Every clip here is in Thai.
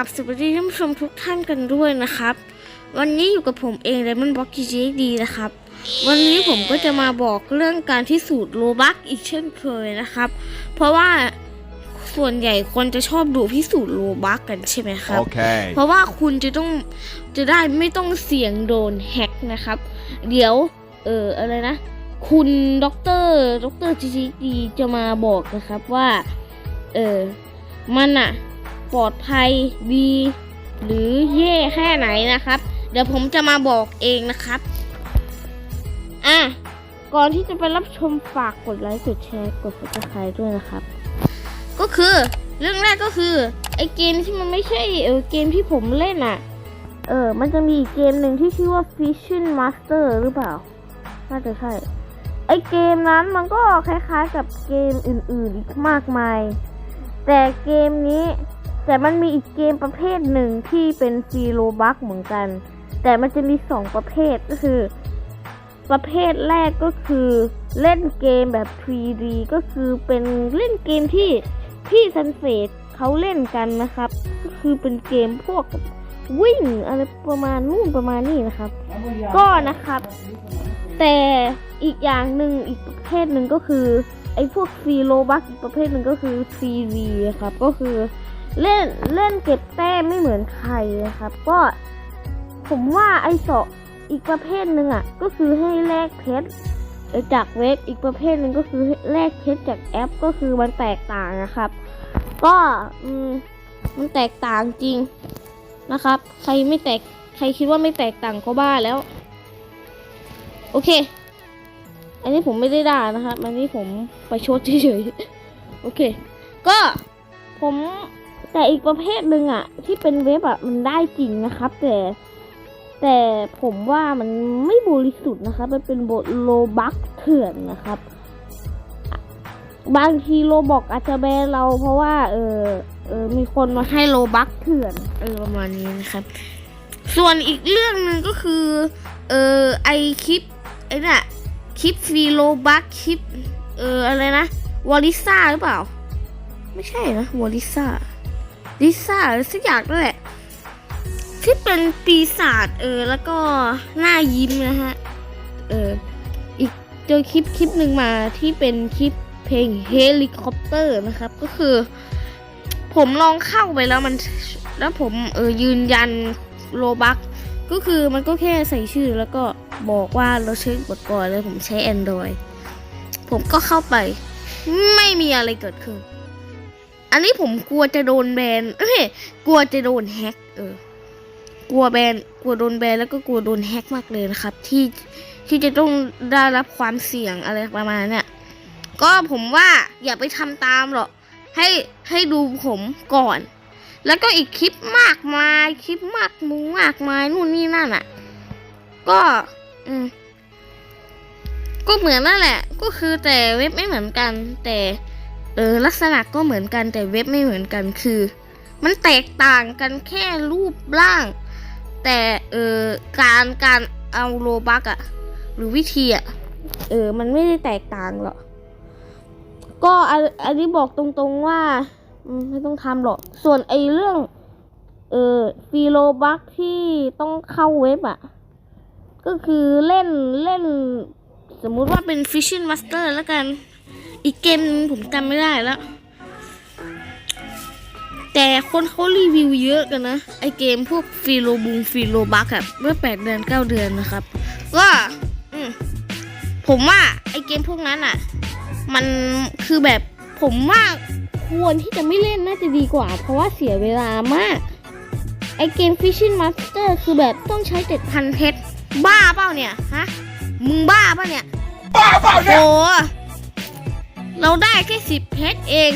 ก็กราบสวัสดีท่านผู้ชมทุกท่านกันด้วยนะครับ วันนี้อยู่กับผมเองเลมอนบ็อกกี้จีดีนะครับ วันนี้ผมก็จะมาบอกเรื่องการพิสูจน์โลบักอีกเช่นเคยนะครับ เพราะว่าส่วนใหญ่คนจะชอบดูพิสูจน์โลบักกันใช่ไหมครับ Okay. เพราะว่าคุณจะต้องจะได้ไม่ต้องเสี่ยงโดนแฮ็กนะครับ เดี๋ยวเอออะไรนะ คุณด็อกเตอร์ด็อกเตอร์จีจีดีจะมาบอกนะครับว่า เออมันอะ ปลอดภัยดี หรือแย่แค่ไหนนะครับ เดี๋ยวผมจะมาบอกเองนะครับ อะ ก่อนที่จะไปรับชมฝากกดไลค์กดแชร์กด subscribe ด้วยนะครับ ก็คือเรื่องแรกก็คือไอเกมที่มันไม่ใช่เออเกมที่ผมเล่นอะ เออ มันจะมีเกมหนึ่งที่ชื่อว่า Fishing Master หรือเปล่า น่าจะใช่ไอเกมนั้นมันก็คล้ายๆกับเกมอื่นๆอีกมากมาย แต่เกมนี้ แต่มันมีอีกเกมประเภทหนึ่งที่เป็นฟรีโลบักเหมือนกัน แต่มันจะมีสองประเภทก็คือ ประเภทแรกก็คือเล่นเกมแบบ 3D ก็คือเป็นเล่นเกมที่พี่ซันเฟสเขาเล่นกันนะครับ ก็คือเป็นเกมพวกวิ่งอะไรประมาณนู่นประมาณนี้นะครับ ก็นะครับ แต่อีกอย่างหนึ่งอีกประเภทหนึ่งก็คือไอ้พวกฟรีโลบักอีกประเภทหนึ่งก็คือ CV ครับก็คือ เล่นเล่นเก็บแต้มไม่เหมือนใครนะครับ ก็ผมว่าไอ้สออีกประเภทหนึ่งอะ ก็คือให้แลกเพชรจากเว็บอีกประเภทหนึ่งก็คือแลกเพชรจากแอปก็คือมันแตกต่างนะครับ ก็อืมมันแตกต่างจริงนะครับ ใครไม่แตกใครคิดว่าไม่แตกต่างก็บ้าแล้ว โอเค อันนี้ผมไม่ได้ด่านะครับอันนี้ผมไปชดเฉยๆโอเค ก็ผม แต่อีกประเภทหนึ่งอะที่เป็นเว็บอะมันได้จริงนะครับ แต่ แต่ผมว่ามันไม่บริสุทธิ์นะครับ มันเป็นบทโลบักเถื่อนนะครับ บางทีโลบอกอาจจะแบนเราเพราะว่า เออเออมีคนมาให้โลบักเถื่อนเออประมาณนี้นะครับ ส่วนอีกเรื่องหนึ่งก็คือ เออไอคลิปไอ้น่ะคลิปฟีโลบักคลิป เอออะไรนะวอลิซ่าหรือเปล่า ไม่ใช่นะวอลิซ่า ลิซ่าหรือสักอย่างนั่นแหละที่เป็นปีศาจเออ แล้วก็หน้ายิ้มนะฮะ เออ อีกเจอคลิปคลิปหนึ่งมาที่เป็นคลิปเพลงเฮลิคอปเตอร์นะครับ ก็คือ ผมลองเข้าไปแล้วมัน แล้วผมเออยืนยันโลบักก็คือมันก็แค่ใส่ชื่อแล้วก็บอกว่าเราใช้อุปกรณ์แล้วผมใช้ Android ผมก็เข้าไป ไม่มีอะไรเกิดขึ้น อันนี้ผมกลัวจะโดนแบนเอ้ยกลัวจะโดนแฮกเออ กลัวแบนกลัวโดนแบนแล้วก็กลัวโดนแฮกมากเลยนะครับ ที่ที่จะต้องได้รับความเสี่ยงอะไรประมาณเนี้ยก็ผมว่าอย่าไปทำตามหรอกให้ให้ดูผมก่อน แล้วก็อีกคลิปมากมายคลิปมากมุงมากมายนู่นนี่นั่นอะ ก็ อืมก็เหมือนนั่นแหละ ก็คือแต่เว็บไม่เหมือนกัน แต่ เออลักษณะก็เหมือนกันแต่เว็บไม่เหมือนกันคือ มันแตกต่างกันแค่รูปร่าง แต่เออการการเอาโลบักอะหรือวิธีอะเออมันไม่ได้แตกต่างหรอกก็อันนี้บอกตรงๆว่าไม่ต้องทำหรอกส่วนไอเรื่องเออฟีโลบักที่ต้องเข้าเว็บอะก็คือเล่นเล่นสมมุติว่าเป็น Fishing Master แล้วกัน อีกเกมนึงผมจำไม่ได้แล้ว แต่คนเขารีวิวเยอะกันนะ ไอเกมพวกฟีโลบูงฟีโลบักอะเมื่อ8เดือน9เดือนนะครับ ก็อืมผมว่าไอเกมพวกนั้นอะมันคือแบบผมว่าควรที่จะไม่เล่นน่าจะดีกว่า เพราะว่าเสียเวลามาก ไอเกม Fishing Master คือแบบต้องใช้7,000เพชรบ้าเปล่าเนี่ย ฮะ มึงบ้าเปล่าเนี่ย บ้าเปล่าเนี่ยโอ้ เราได้แค่สิบเพชรเอง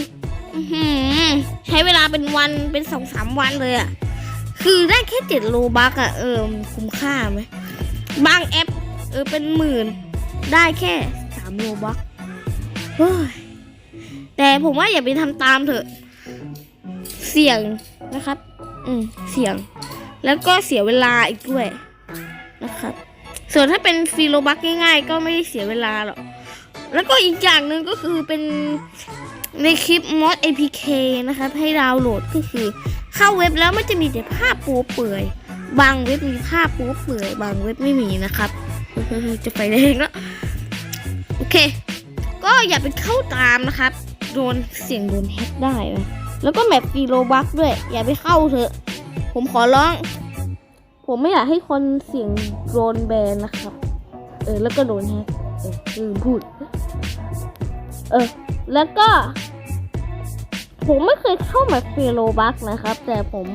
อืใช้เวลาเป็นวันเป็นสองสามวันเลยอะคือได้แค่เจ็ดโลบักอะเออคุ้มค่าไหมบางแอป เออเป็นหมื่น ได้แค่สามโลบักเฮ้ยแต่ผมว่าอย่าไปทำตามเถอะ เสี่ยงนะครับ อืมเสี่ยง แล้วก็เสียเวลาอีกด้วยนะครับ ส่วนถ้าเป็นฟรีโลบักง่ายๆ ก็ไม่ได้เสียเวลาหรอก แล้วก็อีกอย่างหนึ่งก็คือเป็นในคลิปมอด APK นะครับ ให้ดาวน์โหลดก็คือ เข้าเว็บแล้วมันจะมีแต่ภาพปูเปื่อย บางเว็บมีภาพปูเปื่อย บางเว็บไม่มีนะครับจะไปได้งแล้วโอเค ก็อย่าไปเข้าตามนะครับ โดนเสียงโดนแฮกได้นะแล้วก็แมปฟีโรบักด้วย อย่าไปเข้าเถอะ ผมขอร้อง ผมไม่อยากให้คนเสียงโดนแบนนะครับ เออแล้วก็โดนแฮก ลืมพูด เออ แล้วก็ ผมไม่เคยเข้าแมปฟีโรบักนะครับ แต่ผม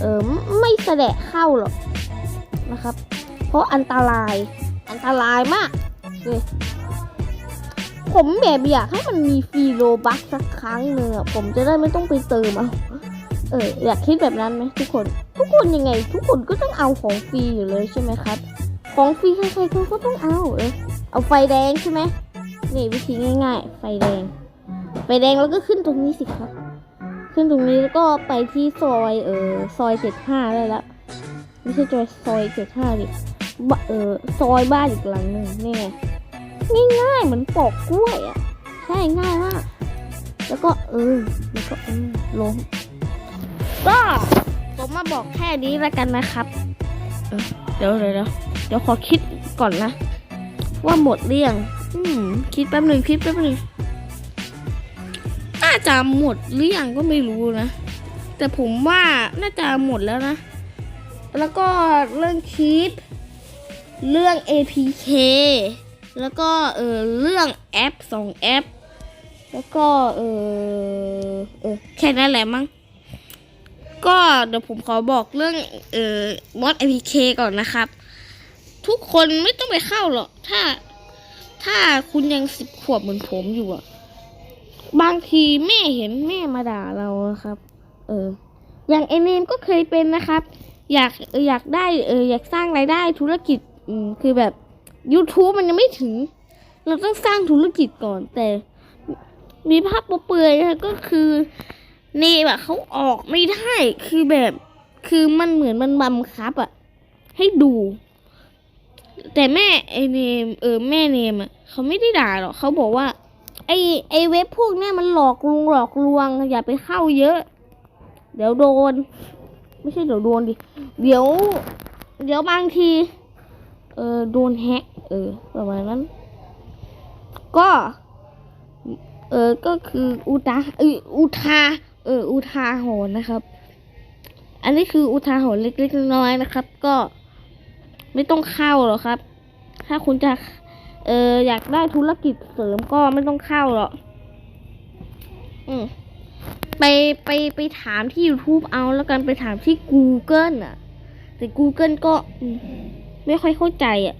เออไม่แสดงเข้าหรอกนะครับ เพราะอันตราย อันตรายมากเลยผมแบบอยากให้มันมีฟรีโลบัคสักครั้งหนึ่งอะผมจะได้ไม่ต้องไปเติมเอาเอออยากคิดแบบนั้นไหมทุกคน ทุกคนยังไง ทุกคนก็ต้องเอาของฟรีอยู่เลยใช่ไหมครับ ของฟรีใครๆก็ต้องเอาเออ เอาไฟแดงใช่ไหมนี่วิธีง่าย ๆ ไฟแดง ไฟแดงแล้วก็ขึ้นตรงนี้สิครับ ขึ้นตรงนี้แล้วก็ไปที่ซอยเออซอยเจ็ดห้าได้แล้วไม่ใช่จอยซอยเจ็ดห้าดิเออซอยบ้านอีกหลังหนึ่งนี่ไงง่ายๆเหมือนปอกกล้วยอะใช่ง่ายมากแล้วก็เออแล้วก็เออล้มก็ผมมาบอกแค่นี้แล้วกันนะครับเออเดี๋ยวเดี๋ยวเดี๋ยวเดี๋ยวขอคิดก่อนนะ ว่าหมดเรื่องอืม คิดแป๊บหนึ่งคิดแป๊บหนึ่งน่าจะหมดหรือยังก็ไม่รู้นะ แต่ผมว่าน่าจะหมดแล้วนะ แล้วก็เรื่องคิดเรื่อง APK แล้วก็เออเรื่องแอปสองแอป แล้วก็เออเออแค่นั้นแหละมั้งก็เดี๋ยวผมขอบอกเรื่องเอ่อมอด APK ก่อนนะครับ ทุกคนไม่ต้องไปเข้าหรอก ถ้า ถ้าคุณยังสิบขวบเหมือนผมอยู่อะบางทีแม่เห็นแม่มาด่าเราอะครับ เออ อย่างไอเนมก็เคยเป็นนะครับ อยากอยากได้เอออยากสร้างรายได้ธุรกิจอืมคือแบบ YouTube มันยังไม่ถึง เราต้องสร้างธุรกิจก่อน แต่มีภาพเปื่อยนะก็คือเนมอะเขาออกไม่ได้คือแบบ คือมันเหมือนมันบังคับอะให้ดู แต่แม่ไอเนมเออแม่เนมอะเขาไม่ได้ด่าหรอกเขาบอกว่า ไอไอเว็บพวกเนี้ยมันหลอกลวงหลอกลวง อย่าไปเข้าเยอะ เดี๋ยวโดน ไม่ใช่เดี๋ยวโดนดิเดี๋ยว เดี๋ยวบางที เออโดนแฮกเออประมาณนั้น ก็ เออก็คืออุตาเอออุทา เออ อุทาหรณ์นะครับ อันนี้คืออุทาหรณ์เล็กๆน้อยๆนะครับ ก็ ไม่ต้องเข้าหรอกครับ ถ้าคุณจะเอออยากได้ธุรกิจเสริมก็ไม่ต้องเข้าหรอกอืมไปไปไปถามที่ YouTube เอาแล้วกันไปถามที่ Google อะ แต่ Google ก็ไม่ค่อยเข้าใจอะ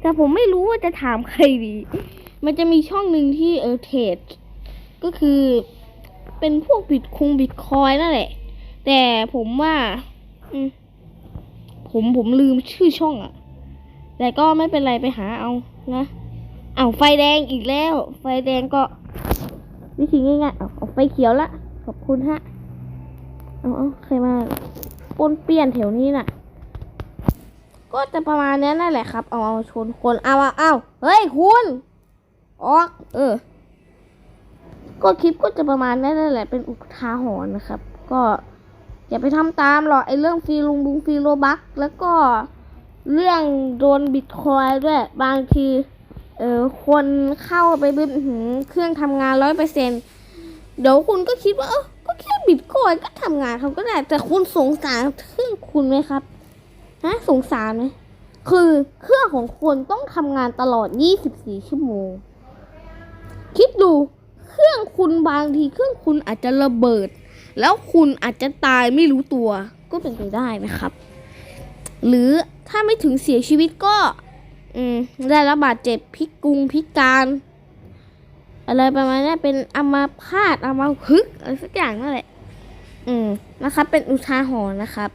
แต่ผมไม่รู้ว่าจะถามใครดี มันจะมีช่องหนึ่งที่เออเทรดก็คือเป็นพวกบิตคงบิตคอยนั่นแหละ แต่ผมว่าอืมผมผมลืมชื่อช่องอะ แต่ก็ไม่เป็นไรไปหาเอานะเอาไฟแดงอีกแล้ว ไฟแดงก็วิธีง่ายๆเอาเอาไฟเขียวละขอบคุณฮะเอาเอาใครมาปนเปี้ยนแถวนี้น่ะ ก็จะประมาณนี้นั่นแหละครับ เอาเอาชนคนเอาเอาเอาเฮ้ยคุณออกเออ ก็คลิปก็จะประมาณนั้นั่นแหละเป็นอุทาหรณ์นะครับ ก็อย่าไปทำตามหรอกไอ้เรื่องฟรีลุงบุงฟรีโลบักแล้วก็ เรื่องโดนบิตคอยด้วยบางทีเออคนเข้าไปบึ้มหือเครื่องทำงานร้อยเปอร์เซ็นเดี๋ยวคุณก็คิดว่าเออก็แค่บิตคอยก็ทำงานเขาก็ได้แต่คุณสงสารเครื่องคุณไหมครับฮะสงสารไหมคือเครื่องของคนต้องทำงานตลอด 24 ชั่วโมง คิดดูเครื่องคุณบางทีเครื่องคุณอาจจะระเบิด แล้วคุณอาจจะตายไม่รู้ตัวก็เป็นไปได้นะครับ หรือถ้าไม่ถึงเสียชีวิตก็ อืมได้รับบาดเจ็บพิกุงพิการ อะไรประมาณนี้เป็นอัมาพาตอัมาพึกอะไรสักอย่างนั่นแหละ อืมนะครับ เป็นอุทาหรณ์นะครับ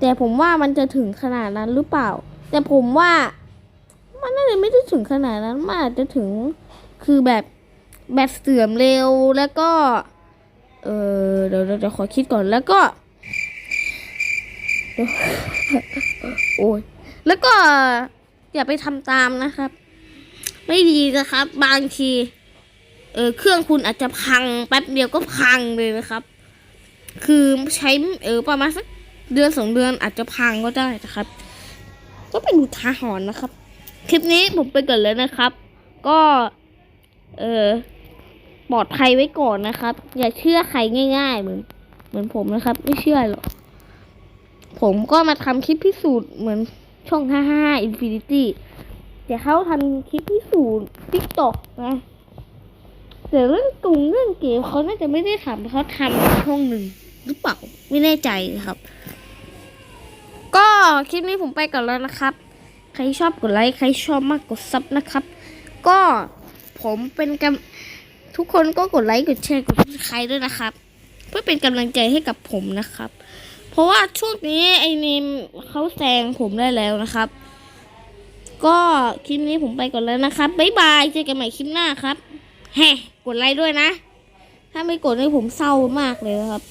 แต่ผมว่ามันจะถึงขนาดนั้นหรือเปล่า แต่ผมว่ามันน่าจะไม่ได้ถึงขนาดนั้นมันอาจจะถึงคือแบบแบตเสื่อมเร็วแล้วก็ เออเดี๋ยวเดี๋ยวขอคิดก่อนแล้วก็ โอ้ยแล้วก็อย่าไปทำตามนะครับ ไม่ดีนะครับ บางที เออเครื่องคุณอาจจะพังแป๊บเดียวก็พังเลยนะครับ คือใช้เออประมาณสักเดือนสองเดือนอาจจะพังก็ได้นะครับ ก็เป็นอุทาหรณ์นะครับ คลิปนี้ผมไปก่อนแล้วนะครับ ก็ เออปลอดภัยไว้ก่อนนะครับ อย่าเชื่อใครง่าย ๆ เหมือนเหมือนผมนะครับ ไม่เชื่อหรอก ผมก็มาทำคลิปพิสูจน์เหมือนช่อง 55 Infinity แต่เขาทำคลิปพิสูจน์ TikTok นะแต่เรื่องกรุงเรื่องเกมเขาน่าจะไม่ได้ทำเขาทำช่องหนึ่งหรือเปล่าไม่แน่ใจครับ ก็คลิปนี้ผมไปก่อนแล้วนะครับ ใครชอบกดไลค์ใครชอบมากกดซับนะครับ ก็ผมเป็นกำทุกคนก็กดไลค์กดแชร์กดซับสไครด้วยนะครับ เพื่อเป็นกำลังใจให้กับผมนะครับ เพราะว่าช่วงนี้ไอ้นิมเขาแซงผมได้แล้วนะครับ ก็คลิปนี้ผมไปก่อนแล้วนะครับบ๊ายบายเจอกันใหม่คลิปหน้าครับแฮกดไลค์ด้วยนะ ถ้าไม่กดนี่ผมเศร้ามากเลยนะครับ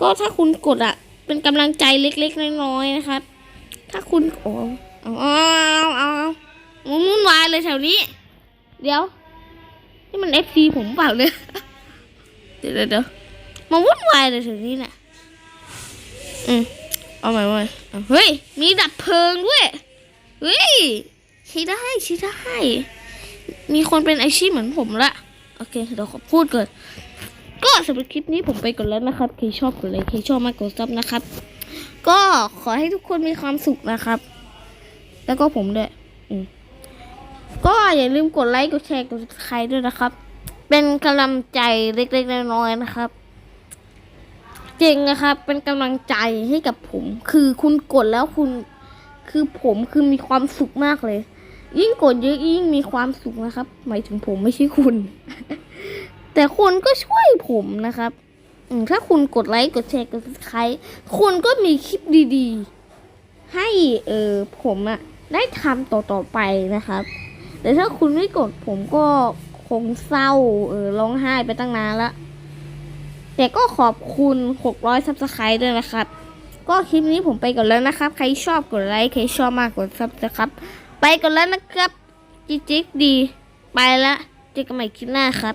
ก็ถ้าคุณกดอะเป็นกำลังใจเล็กๆน้อยๆนะครับ ถ้าคุณโอ้เอาเอาเอาเอาเอาวุ่นวายเลยแถวนี้ เดี๋ยว นี่มันเอฟซีผมเปล่าเนี่ย เดี๋ยวเดี๋ยวเดี๋ยวมาวุ่นวายเลยแถวนี้น่ะ อาใหม่เอาใหม่เอาเฮ้ย มีดับเพลิงด้วย เฮ้ยใช้ได้ใช้ได้ มีคนเป็นอาชีพเหมือนผมละ โอเค เดี๋ยวขอพูดก่อน ก็สำหรับคลิปนี้ผมไปก่อนแล้วนะครับ ใครชอบกดไลค์ ใครชอบมากกดซับนะครับ ก็ขอให้ทุกคนมีความสุขนะครับ แล้วก็ผมด้วย อืมก็อย่าลืมกดไลค์ กดแชร์ กด subscribe ด้วยนะครับ เป็นกำลังใจเล็กๆน้อยๆนะครับ จริงนะครับ เป็นกำลังใจให้กับผม คือคุณกดแล้วคุณ คือผมคือมีความสุขมากเลย ยิ่งกดเยอะยิ่งมีความสุขนะครับ หมายถึงผมไม่ใช่คุณ แต่คุณก็ช่วยผมนะครับถ้าคุณกดไลค์กดแชร์กด subscribe คุณก็มีคลิปดีๆ ให้เออผมอะได้ทำต่อๆไปนะครับ แต่ถ้าคุณไม่กดผมก็คงเศร้าเออร้องไห้ไปตั้งนานละ แต่ก็ขอบคุณ 600 ซับสไครต์ด้วยนะครับ ก็คลิปนี้ผมไปก่อนแล้วนะครับ ใครชอบกดไลค์ ใครชอบมากกดซับสไครับไปก่อนแล้วนะครับ จิ๊กจิ๊กดี ไปละเจอกันใหม่คลิปหน้าครับ